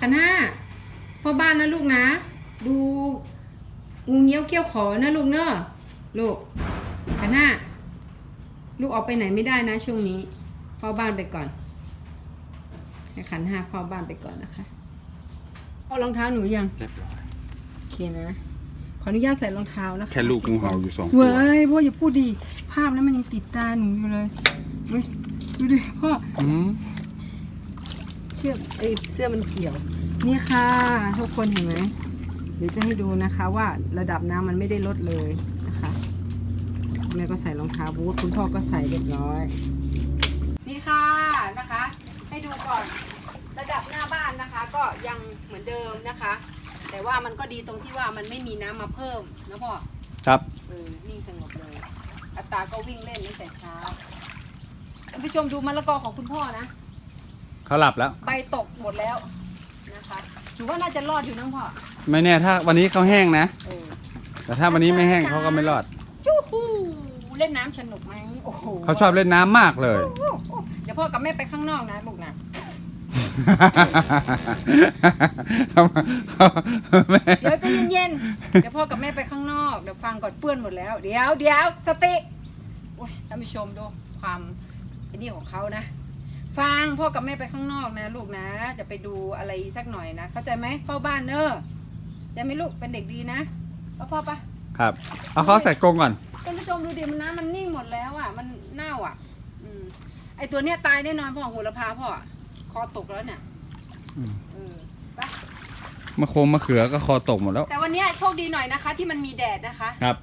กันห้าเฝ้าบ้านนะลูกนะ ดูงูเงี้ยวเกี้ยวขอนะลูกเนอะลูกกันห้าลูกออกไปไหนไม่ได้นะช่วงนี้ เฝ้าบ้านไปก่อน ให้ขันห้าเฝ้าบ้านไปก่อนนะคะเอารองเท้าหนูยังเรียบร้อยโอเคนะ ขออนุญาตใส่รองเท้านะคะแค่ลูกงูเห่าอยู่สองตัวเว้ยพ่ออย่าพูดดี ภาพนั้นมันยังติดตาหนูอยู่เลยเฮ้ยดูดิพ่อ อืม เสื้อเอ้ยเสื้อมันเกี่ยว นี่ค่ะ ทุกคนเห็นไหมเดี๋ยวจะให้ดูนะคะว่าระดับน้ำมันไม่ได้ลดเลยนะคะแม่ก็ใส่รองเท้าบูทคุณพ่อก็ใส่เรียบร้อย นี่ค่ะนะคะ ให้ดูก่อนระดับหน้าบ้านนะคะ ก็ยังเหมือนเดิมนะคะ แต่ว่ามันก็ดีตรงที่ว่ามันไม่มีน้ำมาเพิ่มนะพ่อครับเออนิ่งสงบเลย อัตราก็วิ่งเล่นตั้งแต่เช้าท่านผู้ชมดูมะละกอของคุณพ่อนะ เขาหลับแล้ว ใบตกหมดแล้วนะคะถือว่าน่าจะรอดอยู่นะพ่อไม่แน่ถ้าวันนี้เขาแห้งนะ เออแต่ถ้าวันนี้ไม่แห้งเขาก็ไม่รอด จู้ฮู้เล่นน้ำสนุกไหมโอ้โหเขาชอบเล่นน้ำมากเลย โอ้โหเดี๋ยวพ่อกับแม่ไปข้างนอกนะลูกนะแม่เดี๋ยวใจะเย็นๆเดี๋ยวพ่อกับแม่ไปข้างนอกเดี๋ยวฟังก่อนเปื้อนหมดแล้ว เดี๋ยวเดี๋ยวสติโอ้ยท่านผู้ชมดูความไอ้นี่ของเขานะ ฟังพ่อกับแม่ไปข้างนอกนะ ลูกนะ จะไปดูอะไรสักหน่อยนะ เข้าใจไหมเฝ้าบ้านเนอะจะไหม่ลูกเป็นเด็กดีนะพ่อพ่อปะครับ เอาเขาใส่กรงก่อน ท่านผู้ชมดูดิมันน้ำมันนิ่งหมดแล้วอะ มันเน่าอะ อืมไอตัวเนี้ยตายแน่นอนพ่อโหระพาพ่อคอตกแล้วเนี่ยอืม เออไปมะโคมมะเขือก็คอตกหมดแล้ว แต่วันเนี้ยโชคดีหน่อยนะคะ ที่มันมีแดดนะคะครับ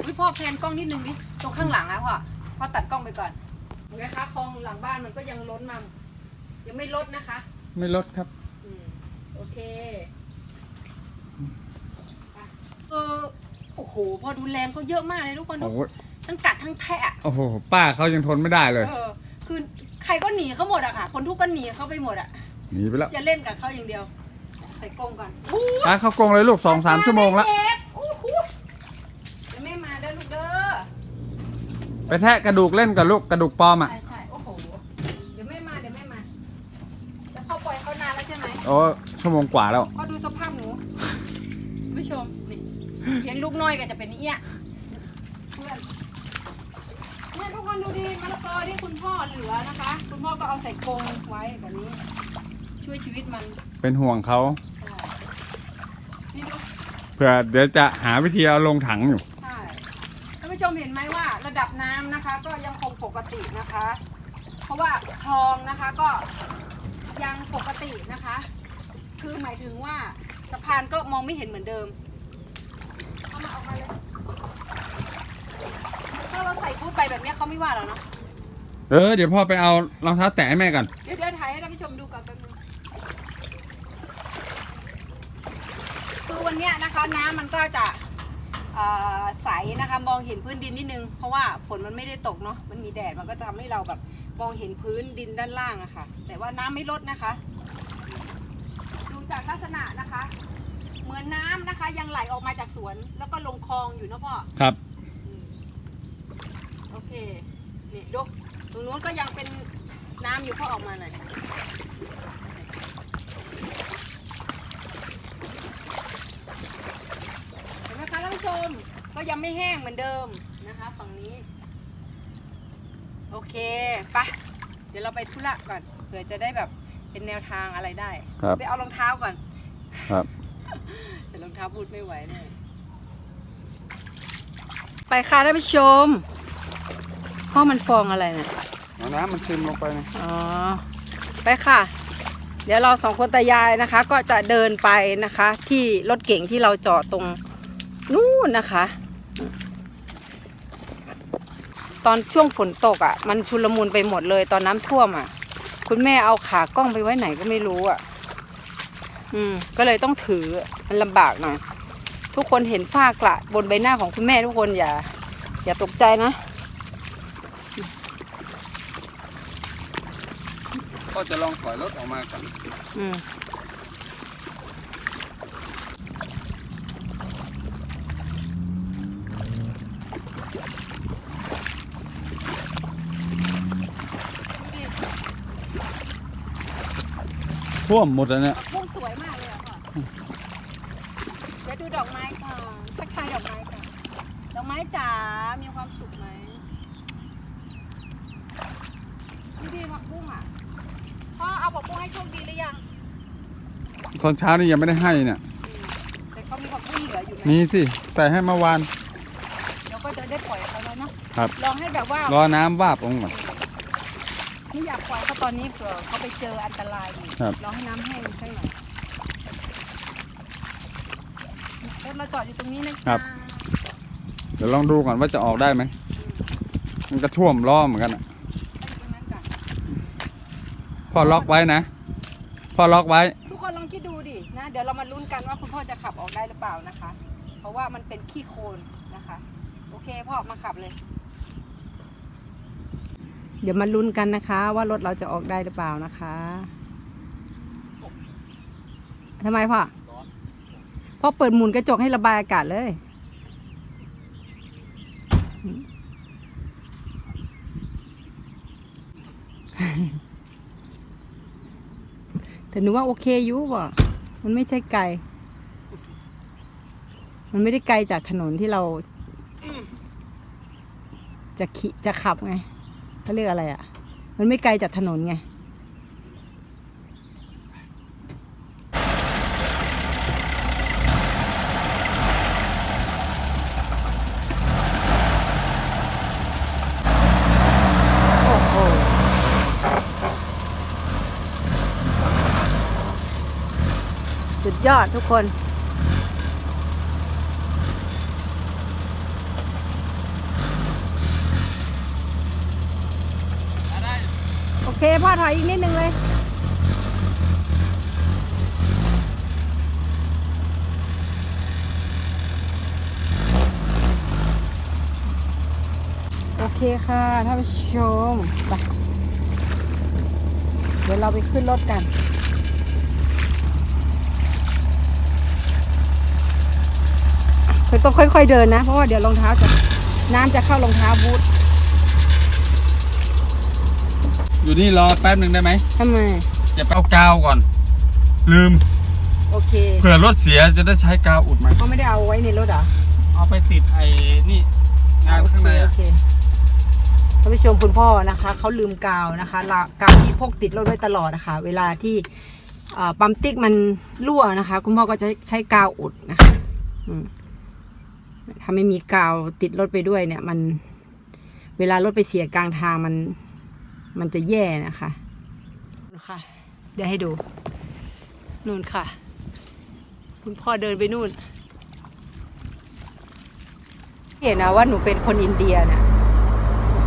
อุ้ยพ่อแพนกล้องนิดนึงดิตรงข้างหลังอะพ่อพ่อตัดกล้องไปก่อนเห็ นไหมคะคลองหลังบ้านมันก็ยังล้นมา ยังไม่ลดนะคะ ไม่ลดครับอืมโอเคอะเออโอ้โห พอดูแรงเขาเยอะมากเลยทุกคนโอ้โหทั้งกัดทั้งแทะ โอ้โหป้าเขายังทนไม่ได้เลยเออ คือใครก็หนีเขาหมดอะค่ะ คนทุกก็หนีเขาไปหมดอะหนีไปแล้วจะเล่นกับเขาอย่างเดียว ใส่กรงก่อนอู้ป้าเข้ากรงเลยลูกสองสามชั่วโมงแล้วเจ็บอู้หูเดี๋ยวแม่มาเด้อลูกเด้อ ไปแทะกระดูกเล่นกับลูกกระดูกปลอมอะ ใช่ใช่โอ้โห เดี๋ยวไม่มาเดี๋ยวไม่มา แล้วเขาปล่อยเขานานแล้วใช่ไหมโอ้ชั่วโมงกว่าแล้ว พอดูสภาพหนูคุณผู้ชมนี่เลี้ยงลูกน้อยก็จะเป็นนี่อะเพื่อนเนี่ยทุกคนดูดิมะละกอที่คุณพ่อเหลือนะคะ คุณพ่อก็เอาใส่กรงไว้แบบนี้ ช่วยชีวิตมันเป็นห่วงเขาใช่นี่ดู เผื่อเดี๋ยวจะหาวิธีเอาลงถังอยู่ ใช่ท่านผู้ชมเห็นไหมว่า ระดับน้ำนะคะ ก็ยังคงปกตินะคะ เพราะว่าคลองนะคะก็ยังปกตินะคะ คือหมายถึงว่าสะพานก็มองไม่เห็นเหมือนเดิมเอามาเอามาเลยถ้าเราใส่บูทไปแบบเนี้ยเขาไม่ว่าเราเนาะเออเดี๋ยวพ่อไปเอารองเท้าแตะให้แม่ก่อนเดี๋ยวเดี๋ยวถ่ายให้ท่านผู้ชมดูก่อนแป๊บนึงคือวันเนี้ยนะคะน้ำมันก็จะเอ่อ ใสนะคะมองเห็นพื้นดินนิดนึง เพราะว่าฝนมันไม่ได้ตกเนาะมันมีแดดมันก็จะทำให้เราแบบมองเห็นพื้นดินด้านล่างอะค่ะ แต่ว่าน้ำไม่ลดนะคะ ดูจากลักษณะนะคะ เหมือนน้ำนะคะ ยังไหลออกมาจากสวน แล้วก็ลงคลองอยู่เนาะพ่อครับอืมโอเคนี่ดูตรงนู้นก็ยังเป็นน้ำอยู่พ่อออกมาหน่อยเห็นไห มคะท่านผู้ชมก็ยังไม่แห้งเหมือนเดิมนะคะฝั่งนี้ โอเคไปะเดี๋ยวเราไปธุระก่อนเผื่อจะได้แบบเป็นแนวทางอะไรได้ ครับไปเอารองเท้าก่อนครับ แต่รองเท้าพูดไม่ไหวแน่ไปค่ะท่านผู้ชมพ่อมันฟองอะไรเนี่ย เอาน้ำมันซึมลงไปนะอ๋อ ไปค่ะ เดี๋ยวเราสองคนตายายนะคะ ก็จะเดินไปนะคะ ที่รถเก่งที่เราจอดตรง นู่นนะคะ ตอนช่วงฝนตกอะ่ะ มันชุลมุนไปหมดเลย ตอนน้ำท่วมอะ่ะ คุณแม่เอาขากล้องไปไว้ไหนก็ไม่รู้อะ่ะ อืม ก็เลยต้องถือมันลำบากหน่อยทุกคนเห็นฝ้ากระบนใบหน้าของคุณแม่ทุกคนอย่า อย่าตกใจนะก็จะลองถอยรถออกมาก่อนอืม ท่วมหมดแล้วเนี่ยผักบุ้งสวยมากเลยอะค่ะเดี๋ยวดูดอกไม้ก่อนทักทายดอกไม้ก่อนดอกไม้จ๋า มีความสุขไหมดูดีผักบุ้งอะ พ่อเอาผักบุ้งให้โชคดีหรือยังตอนเช้านี่ยังไม่ได้ให้เนี่ยแต่เขามีผักบุ้งเหลืออยู่ไหมมีสิ ใส่ให้เมื่อวาน เดี๋ยวก็จะได้ปล่อยเขาแล้วเนาะครับ ลองให้แบบว่า รอน้ำวาบลงก่อน ไม่อยากปล่อยเขาตอนนี้เผื่อเขาไปเจออันตรายอีกครับลองให้น้ำแห้งสักหน่อยรถเราจอดอยู่ตรงนี้นะะเดี๋ยวลองดูก่อนว่าจะออกได้ไหม มันก็ท่วมล้อเหมือนกันอะตรงนั้นก่อนพ่อล็อกไว้นะ พ่อล็อกไว้ ทุกคนลองคิดดูดินะ เดี๋ยวเรามาลุ้นกันว่าคุณพ่อจะขับออกได้หรือเปล่านะคะ เพราะว่ามันเป็นขี้โคลนนะคะ โอเคพ่อมาขับเลย เดี๋ยวมาลุ้นกันนะคะ ว่ารถเราจะออกได้หรือเปล่านะคะทำไมพ่อพ่อเปิดหมุนกระจกให้ระบายอากาศเลย แต่หนูว่าโอเคอยู่ว่ะมันไม่ใช่ไกล มันไม่ได้ไกลจากถนนที่เรา จะขี่จะขับไง เขาเรียกอะไรอะ่ะ มันไม่ไกลจากถนนไงสุดยอดทุกคน เคพ่อถอยอีกนิดนึงเลย โอเคค่ะท่านผู้ชมไปเดี๋ยวเราไปขึ้นรถกันต้องค่อยๆเดินนะ เพราะว่าเดี๋ยวรองเท้าจะน้ำจะเข้ารองเท้าบูท อยู่นี่รอแป๊บหนึ่งได้ไหมทำไม จะไปเอากาวก่อน ลืม โอเคเผื่อรถเสียจะได้ใช้กาวอุดไหมเขาไม่ได้เอาไว้ในรถเหรอเอาไปติดไอ้นี่งานข้างในโออะเคท่านผู้ชมคุณพ่อนะคะเขาลืมกาวนะคะละกาวที่พกติดรถไว้ตลอดนะคะ เวลาที่เอ่อปั๊มติ๊กมันรั่วนะคะ คุณพ่อก็จะใช้กาวอุดนะคะอืมถ้าไม่มีกาวติดรถไปด้วยเนี่ย มัน เวลารถไปเสียกลางทางมัน มันจะแย่นะคะนู่นค่ะ เดี๋ยวให้ดู นู่นค่ะ คุณพ่อเดินไปนู่น เห็นนะว่าหนูเป็นคนอินเดียเนี่ย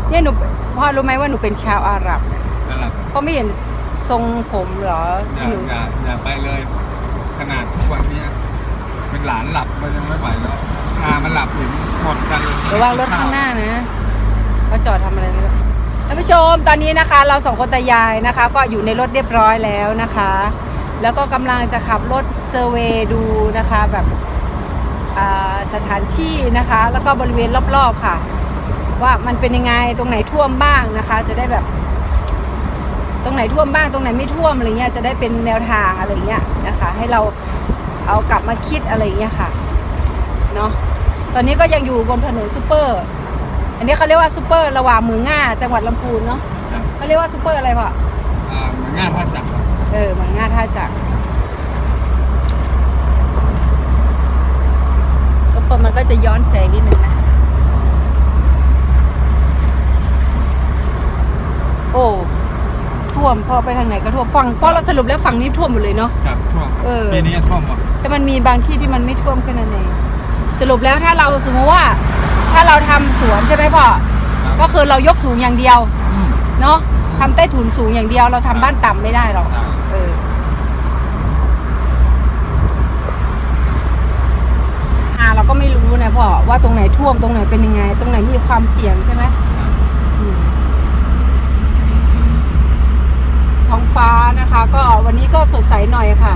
เนี่ยหนูพ่อรู้ไหมว่าหนูเป็นชาวอาหรับเนี่ยนั่นแหละพ่อไม่เห็นทรงผมเหรออย่าที่หนูอย่าอย่าไปเลย ขนาดทุกวันเนี้ยเป็นหลานหลับก็ยังไม่ไหวแล้วอามันหลับถึงหมดกัน ระวังรถข้างหน้านะเขาจอดทำอะไรไม่รู้ ท่านผู้ชมตอนนี้นะคะเราสองคนตายายนะคะ ก็อยู่ในรถเรียบร้อยแล้วนะคะ แล้วก็กำลังจะขับรถเซอร์เวย์ดูนะคะแบบสถานที่นะคะ แล้วก็บริเวณรอบๆค่ะ ว่ามันเป็นยังไงตรงไหนท่วมบ้างนะคะ จะได้แบบ ตรงไหนท่วมบ้างตรงไหนไม่ท่วมอะไรเงี้ยจะได้เป็นแนวทางอะไรเงี้ยนะคะ ให้เราเอากลับมาคิดอะไรเงี้ยค่ะเนาะตอนนี้ก็ยังอยู่บนถนนซูเปอร์ อันนี้เขาเรียกว่าซูเปอร์ระหว่างเมืองง่าจังหวัดลำพูนเนาะครับเขาเรียกว่าซูเปอร์อะไรพ่ออ่าเหมือนงานพระจักรครับเออเมืองง่าท่าจักรทุกคนมันก็จะย้อนแสงนิดนึงนะ โอ้ท่วมพอไปทางไหนก็ท่วมฝั่งพอเราสรุปแล้วฝั่งนี้ท่วมหมดเลยเนาะ ครับท่วมครับเออ ปีนี้ท่วมหมดแต่มันมีบางที่ที่มันไม่ท่วมแค่นั้นเองสรุปแล้วถ้าเราสมมติว่า ถ้าเราทำสวนใช่ไหมพ่อ ก็คือเรายกสูงอย่างเดียวอืม เนาะทำใต้ถุนสูงอย่างเดียวเราทำบ้านต่ำไม่ได้หรอก ใช่ เออ อ่าเราก็ไม่รู้นะพ่อว่าตรงไหนท่วมตรงไหนเป็นยังไง ตรงไหนมีความเสี่ยงใช่ไหมครับอืมท้องฟ้านะคะ ก็วันนี้ก็สดใสหน่อยค่ะ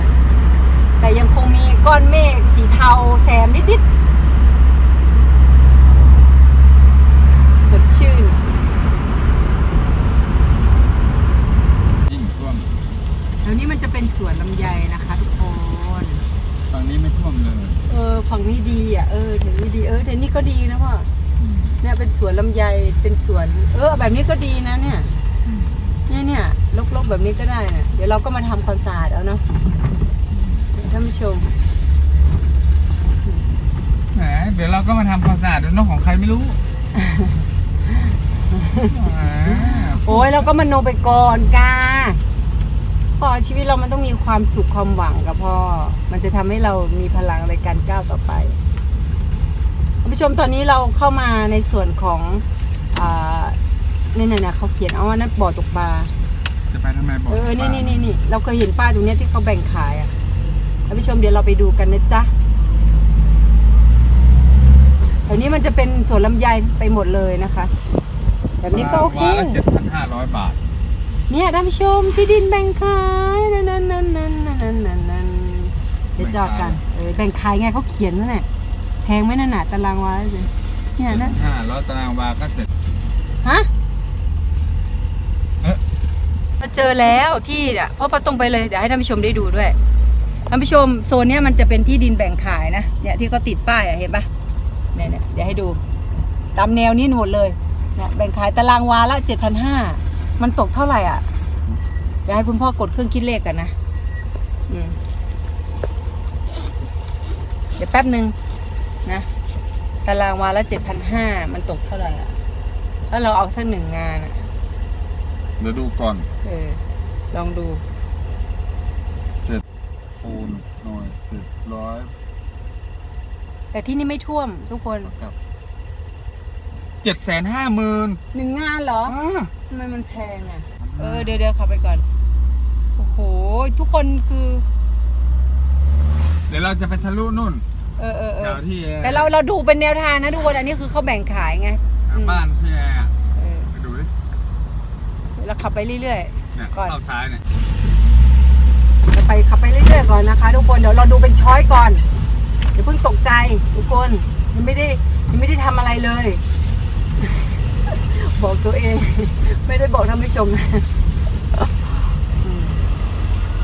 แต่ยังคงมีก้อนเมฆสีเทาแซมนิดๆสดชื่น ยิ่งท่วม แล้ว นี้มันจะเป็นสวนลำไยนะคะ ทุกคนตอนนี้ไม่ท่วมเลยเออฝั่งนี้ดีอะเออแถวนี้ดีเออแถวนี้ก็ดีนะพ่ออืมเนี่ยเป็นสวนลำไยเป็นสวน เออ แบบนี้ก็ดีนะเนี่ยอืมเนี่ยเนี่ยลกๆแบบนี้ก็ได้นะเดี๋ยวเราก็มาทำความสะอาดเอาเนาะท่านผู้ชม แหมเดี๋ยวเราก็มาทำความสะอาดดูนกของใครไม่รู้แหมโอ้ยเราก็มโนไปก่อนกา พ่อชีวิตเรามันต้องมีความสุขความหวังกับพ่อ มันจะทำให้เรามีพลังในการก้าวต่อไปท่านผู้ชมตอนนี้เราเข้ามาในส่วนของอ่าเนี่ยเนี่ยเนี่ยเขาเขียนเอาว่านั่นบ่อตกปลาจะไปทำไมบอกเออนี่นี่นี่นี่เราเคยเห็นป้ายตรงเนี้ยที่เขาแบ่งขายอะท่านผู้ชมเดี๋ยวเราไปดูกันนะจ๊ะแถวนี้มันจะเป็นสวนลำไยไปหมดเลยนะคะ แบบนี้ก็โอเควาละเจ็ดพันห้าร้อยบาท เนี่ยท่านผู้ชมที่ดินแบ่งขายนั่นนั่นนั่นนั่นนั่นนั่นนั่นเดี๋ยวจอดกันเออแบ่งขายไงเขาเขียนนั่นแหละแพงไหมนั่นน่ะตารางวาเลยเนี่ยนะห้าร้อยตารางวาก็เจ็ดฮะเอ๊ะมาเจอแล้วที่เนี่ยเพราะปะตรงไปเลยเดี๋ยวให้ท่านผู้ชมได้ดูด้วยท่านผู้ชมโซนเนี้ยมันจะเป็นที่ดินแบ่งขายนะเนี่ยที่เขาติดป้ายอะเห็นปะเนี่ยเนี่ยเดี๋ยวให้ดู ตามแนวนี้หมดเลยเนี่ยแบ่งขายตารางวาละเจ็ดพันห้า มันตกเท่าไหร่อะ เดี๋ยวให้คุณพ่อกดเครื่องคิดเลขกันนะอืมเดี๋ยวแป๊บหนึ่งนะตารางวาละเจ็ดพันห้ามันตกเท่าไหร่อะถ้าเราเอาสักหนึ่งงานอะ เดี๋ยวดูก่อนเออ ลองดูคูณหน่วยสิบร้อยแต่ที่นี่ไม่ท่วมทุกคนครับเจ็ดแสนห้าหมื่นหนึ่งงานเหรอ อ่า ทำไมมันแพงอะ เออเดี๋ยวเดี๋ยวขับไปก่อน โอ้โห ทุกคนคือ เดี๋ยวเราจะไปทะลุนู่นเออเออเอแถอวที่แต่เราเราดูเป็นแนวทางนะทุกคนอันนี้คือเขาแบ่งขายไงอืมบ้านพี่แอร์อะเออไปดูดิเราขับไปเรื่อย เนี่ยก่อน เข้าซ้ายเนี่ยๆเราไปขับไปเรื่อยๆก่อนนะคะ ทุกคนเดี๋ยวเราดูเป็นช้อยก่อนเดี๋ยวเพิ่งตกใจทุกคนยังไม่ได้ยังไม่ได้ทำอะไรเลย บอกตัวเอง ไม่ได้บอกท่านผู้ชมนะอืม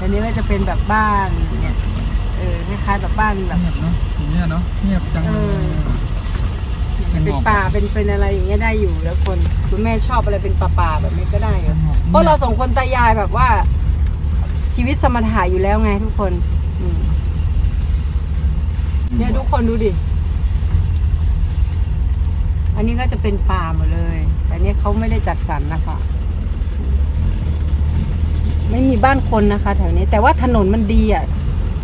อันนี้ก็จะเป็นแบบบ้านเนี่ยเออคล้ายๆแบบบ้านแบบ เงียบเนาะอย่างเงี้ยเนาะเงียบจังเอเลอยสงเป็นบป่าเป็นเป็นอะไรอย่างเงี้ยได้อยู่แล้วคนคุณแม่ชอบอะไรเป็นป่าป่าๆแบบนี้ก็ได้สอยู่งบเพราะเราสองคนตายายแบบว่า ชีวิตสมถะอยู่แล้วไงทุกคนอืมเนี่ยทุกคนดูดิ อันนี้ก็จะเป็นป่าหมดเลย แต่เนี้เขาไม่ได้จัดสรรนะคะ ไม่มีบ้านคนนะคะ แถวนี้ แต่ว่าถนนมันดีอะ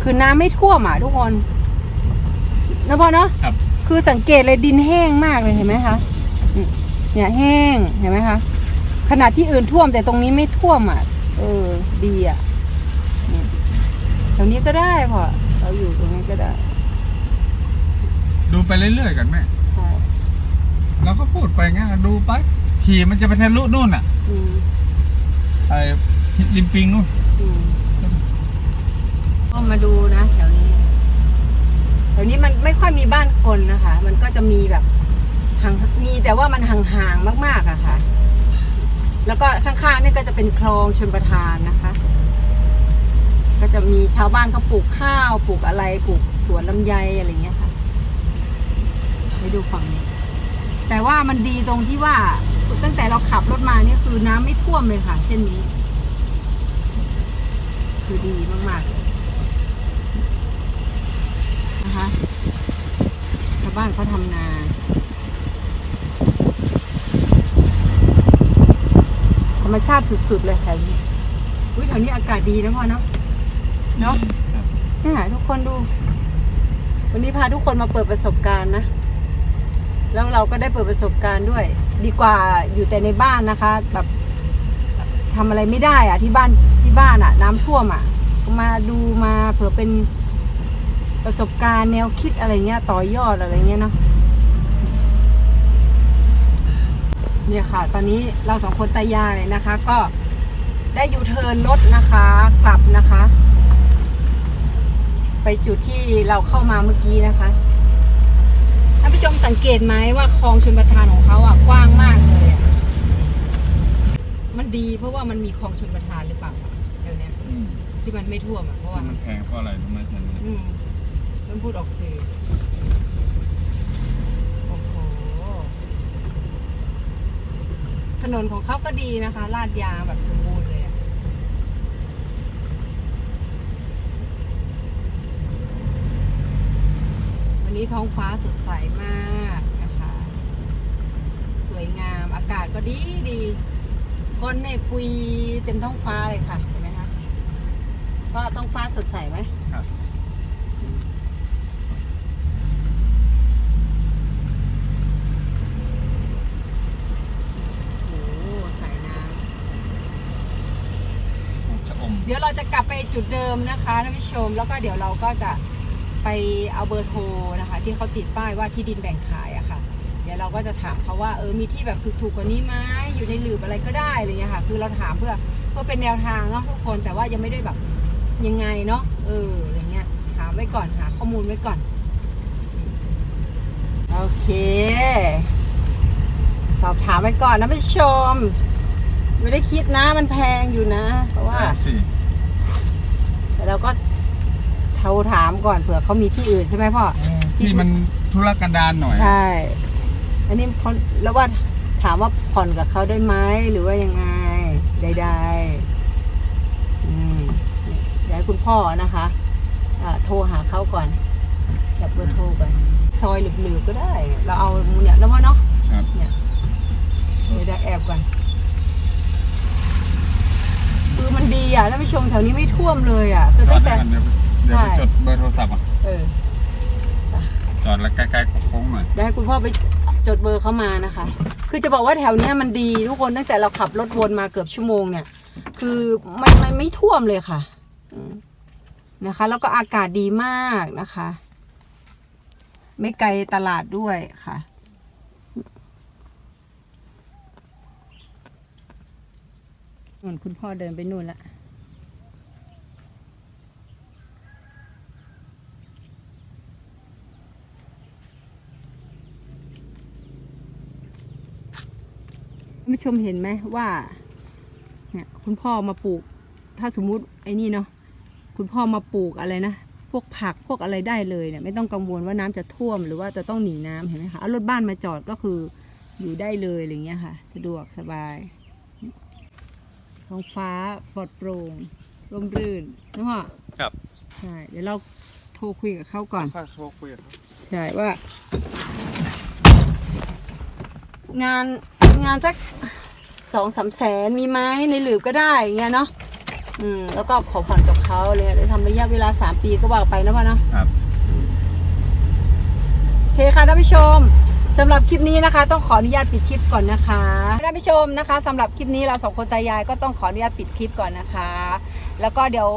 คือน้ำไม่ท่วมอะทุกคนนะพ่อเนาะครับ คือสังเกตเลยดินแห้งมากเลยเห็นไหมคะอืมเนี่ยแห้งเห็นไหมคะขนาดที่อื่นท่วมแต่ตรงนี้ไม่ท่วมอะ เออ ดีอะอืมตรงนี้ก็ได้พอเราอยู่ตรงนี้ก็ได้ ดูไปเรื่อยๆกันแม่ใช่ เราก็พูดไปงั้นอะดูไป ขี่มันจะไปทะลุนู่นอะอืมไอ้ริมปิงนู่นอืมก็มาดูนะ แถวนี้ แถวนี้มันไม่ค่อยมีบ้านคนนะคะ มันก็จะมีแบบห่างมีแต่ว่ามันห่างๆมาก ๆอะค่ะ แล้วก็ข้างๆเนี่ยก็จะเป็นคลองชนประทานนะคะ ก็จะมีชาวบ้านเขาปลูกข้าวปลูกอะไรปลูกสวนลำไยอะไรเงี้ยค่ะ ไปดูฝั่งนี้ แต่ว่ามันดีตรงที่ว่า ตั้งแต่เราขับรถมาเนี่ยคือน้ำไม่ท่วมเลยค่ะ เส้นนี้ คือดีมากๆเลยนะคะชาวบ้านเขาทำนาธรรมชาติสุดๆเลยแถวนี้อุ้ยแถวนี้อากาศดีนะพ่อเนาะเนาะครับเนี่ยทุกคนดู วันนี้พาทุกคนมาเปิดประสบการณ์นะ แล้วเราก็ได้เปิดประสบการณ์ด้วย ดีกว่าอยู่แต่ในบ้านนะคะ แบบทำอะไรไม่ได้อะที่บ้านที่บ้านอะน้ำท่วมอะมาดูมาเผื่อเป็นประสบการณ์แนวคิดอะไรเงี้ยต่อยอดอะไรเงี้ยเนาะเนี่ยค่ะ ตอนนี้เราสองคนตายายนะคะ ก็ได้ยูเทิร์นรถนะคะ กลับนะคะ ไปจุดที่เราเข้ามาเมื่อกี้นะคะ ท่านผู้ชมสังเกตไหมว่าคลองชนประทานของเขาอะกว้างมากเลยอะมันดีเพราะว่ามันมีคลองชนประทานหรือเปล่าเดี๋ยวนี้อืมที่มันไม่ท่วมอะเพราะว่า ที่มันแพงเพราะอะไรรู้ไหมฉันเนี่ยอืมมันพูดออกสื่อโอ้โห ถนนของเขาก็ดีนะคะ ลาดยางแบบสมบูรณ์เลยอะ วันนี้ท้องฟ้าสดใสมากนะคะ สวยงามอากาศก็ดีดีก้อนเมฆปุยเต็มท้องฟ้าเลยค่ะเห็นไหมคะว่าท้องฟ้าสดใสไหมครับโอ้โหสายน้ปลูกชะอมำเดี๋ยวเราจะกลับไปจุดเดิมนะคะท่านผู้ชม แล้วก็เดี๋ยวเราก็จะ ไปเอาเบอร์โทรนะคะ ที่เขาติดป้ายว่าที่ดินแบ่งขายอะค่ะ เดี๋ยวเราก็จะถามเขาว่าเออมีที่แบบถูกๆกว่านี้ไหมอยู่ในหลืบอะไรก็ได้อะไรเงี้ยค่ะ คือเราถามเพื่อเพื่อเป็นแนวทางเนาะทุกคนแต่ว่ายังไม่ได้แบบยังไงเนาะเอออย่างเงี้ยถามไว้ก่อนหาข้อมูลไว้ก่อนโอเค สอบถามไว้ก่อนนะผู้ชม ไม่ได้คิดนะมันแพงอยู่นะ เพราะว่าอ่าสิแต่เราก็ โทรถามก่อนเผื่อเขามีที่อื่นใช่ไหมพ่อ ที่มันธุรกันดารหน่อย ใช่ อันนี้เขาแล้วว่าถามว่าผ่อนกับเขาได้ไหมหรือว่ายังไงใดๆอืมเดี๋ยวให้คุณพ่อนะคะอ่าโทรหาเขาก่อนจับเบอร์โทรไปซอยหลืบๆก็ได้ เราเอาเนี่ยแล้วพ่อเนาะครับเนี่ยเดี๋ยวจะแอบก่อนคือมันดีอะท่านผู้ชมแถวนี้ไม่ท่วมเลยอะคือจอตั้ดงได้แต่กัน เดี๋ยวเดี๋ยวไปใช่จดเบอร์โทรศัพท์อะเออจอดแล้วใกล้ๆโค้งหน่อยเดี๋ยวให้คุณพ่อไปจดเบอร์เขามานะคะ คือจะบอกว่าแถวเนี้ยมันดีทุกคนตั้งแต่เราขับรถวนมาเกือบชั่วโมงเนี่ย คือมันมันไม่ท่วมเลยค่ะอืมนะคะ แล้วก็อากาศดีมากนะคะ ไม่ไกลตลาดด้วยค่ะนู่นคุณพ่อเดินไปนู่นละ ผู้ชมเห็นไหมว่าเนี่ยคุณพ่อมาปลูก ถ้าสมมุติไอ้นี่เนาะคุณพ่อมาปลูกอะไรนะพวกผักพวกอะไรได้เลยเนี่ยไม่ต้องกังวลว่าน้ำจะท่วมหรือว่าจะต้องหนีน้ำเห็นไหมคะเอารถบ้านมาจอดก็คืออยู่ได้เลยอะไรเงี้ยค่ะ สะดวกสบายท้องฟ้าปลอดโปร่งร่มรื่นนะพ่อครับใช่เดี๋ยวเราโทรคุยกับเขาก่อนค่อยโทรคุยกับเขาใช่ว่า งาน งานสักสองสามแสนมีไหมในหลืบก็ได้อย่างเงี้ยเนาะอืมแล้วก็ขอผ่อนกับเขาเลยเลยทำระยะเวลาสามปีก็ว่าไปนะพ่อเนาะครับโอเคค่ะท่านผู้ชมสำหรับคลิปนี้นะคะ ต้องขออนุญาตปิดคลิปก่อนนะคะท่านผู้ชมนะคะสำหรับคลิปนี้เราสองคนตายายก็ต้องขออนุญาตปิดคลิปก่อนนะคะ แล้วก็เดี๋ยว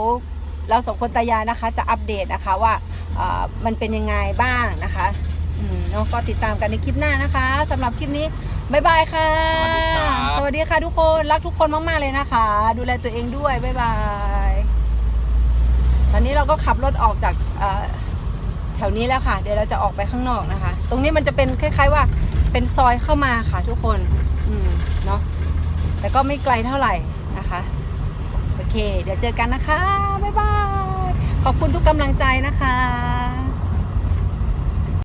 เราสองคนตายายนะคะ จะอัปเดตนะคะว่าเอ่อมันเป็นยังไงบ้างนะคะอืมเนาะก็ติดตามกันในคลิปหน้านะคะสำหรับคลิปนี้ บ๊ายบายค่ะสวัสดีครับสวัสดีค่ะทุกคน รักทุกคนมาก ๆ เลยนะคะ ดูแลตัวเองด้วย บ๊ายบาย ตอนนี้เราก็ขับรถออกจากเอ่อแถวนี้แล้วค่ะ เดี๋ยวเราจะออกไปข้างนอกนะคะ ตรงนี้มันจะเป็นคล้าย ๆ ว่าเป็นซอยเข้ามาค่ะ ทุกคน อืม เนาะ แต่ก็ไม่ไกลเท่าไหร่นะคะ โอเค เดี๋ยวเจอกันนะคะ บ๊ายบาย ขอบคุณทุกกำลังใจนะคะ